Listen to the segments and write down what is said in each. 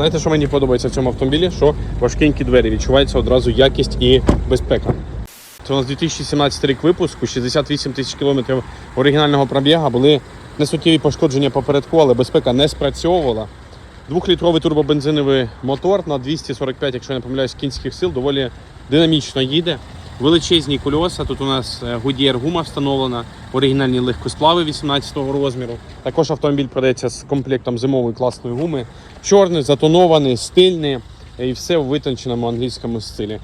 Знаєте, що мені подобається в цьому автомобілі? Що важкенькі двері, відчувається одразу якість і безпека. Це у нас 2017 рік випуску, 68 тисяч кілометрів оригінального пробіга. Були несуттєві пошкодження попередку, але безпека не спрацьовувала. Двохлітровий турбобензиновий мотор на 245, якщо я не помиляюсь, кінських сил, доволі динамічно їде. Величезні кольоса. Тут у нас е, Goodyear гума встановлена, оригінальні легкосплави 18-го розміру. Також автомобіль продається з комплектом зимової класної гуми. Чорний, затонований, стильний е, і все в витонченому англійському стилі.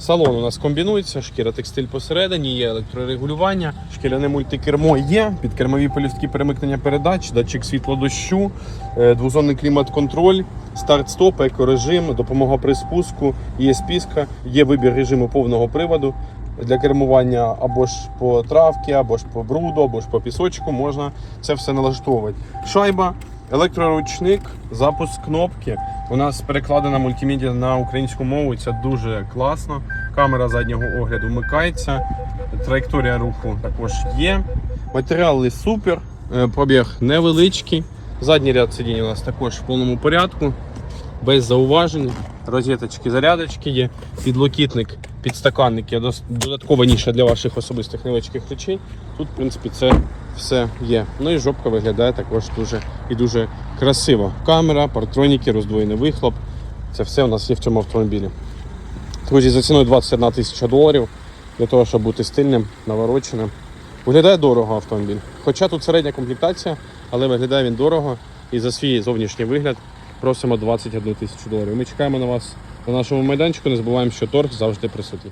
Салон у нас комбінується, шкіра текстиль посередині, є електрорегулювання, шкіряне мультикермо є, підкермові полюстки перемикнення передач, датчик світло дощу, е, двозонний клімат-контроль, старт-стоп, екорежим, допомога при спуску, є списка, є вибір режиму повного приводу для кермування або ж по травці, або ж по бруду, або ж по пісочку. Можна це все налаштовувати. Шайба, електроручник, запуск кнопки. У нас перекладена мультимедіа на українську мову. Це дуже класно. Камера заднього огляду вмикається. Траєкторія руху також є. Матеріали супер, е, пробіг невеличкий. Задній ряд сидінь у нас також в повному порядку, без зауважень. Розеточки, зарядочки є, підлокітник, підстаканник є додаткова ніша для ваших особистих невеличких речей. Тут, в принципі, це все є. Ну і жопка виглядає також дуже і дуже красиво. Камера, партроніки, роздвоєний вихлоп. Це все у нас є в цьому автомобілі. Друзі, за ціною 21 тисяча доларів для того, щоб бути стильним, навороченим. Виглядає дорого автомобіль. Хоча тут середня комплектація, але виглядає він дорого і за свій зовнішній вигляд просимо 21 тисячу доларів. Ми чекаємо на вас на нашому майданчику. Не забуваємо, що торг завжди присутній.